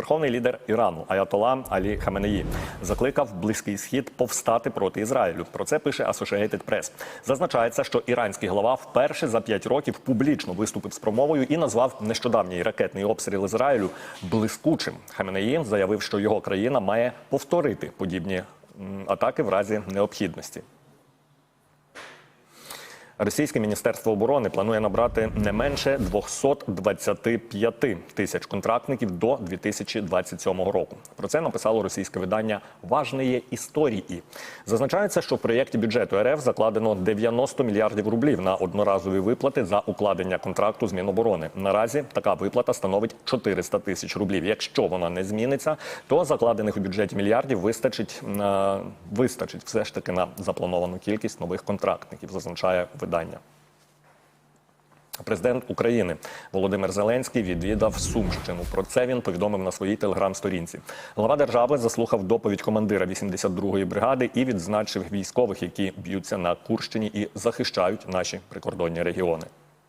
Верховний лідер Ірану Аятола Алі Хаменеї закликав близький схід повстати проти Ізраїлю. Про це пише Associated Press. Зазначається, що іранський глава вперше за п'ять років публічно виступив з промовою і назвав нещодавній ракетний обстріл Ізраїлю блискучим. Хаменеї заявив, що його країна має повторити подібні атаки в разі необхідності. Російське міністерство оборони планує набрати не менше 225 тисяч контрактників до 2027 року. Про це написало російське видання «Важные історії». Зазначається, що в проєкті бюджету РФ закладено 90 мільярдів рублів на одноразові виплати за укладення контракту з Міноборони. Наразі така виплата становить 400 тисяч рублів. Якщо вона не зміниться, то закладених у бюджеті мільярдів вистачить на вистачить все ж таки на заплановану кількість нових контрактників, зазначає видання. Президент України Володимир Зеленський відвідав Сумщину. Про це він повідомив на своїй телеграм-сторінці. Глава держави заслухав доповідь командира 82-ї бригади і відзначив військових, які б'ються на Курщині і захищають наші прикордонні регіони.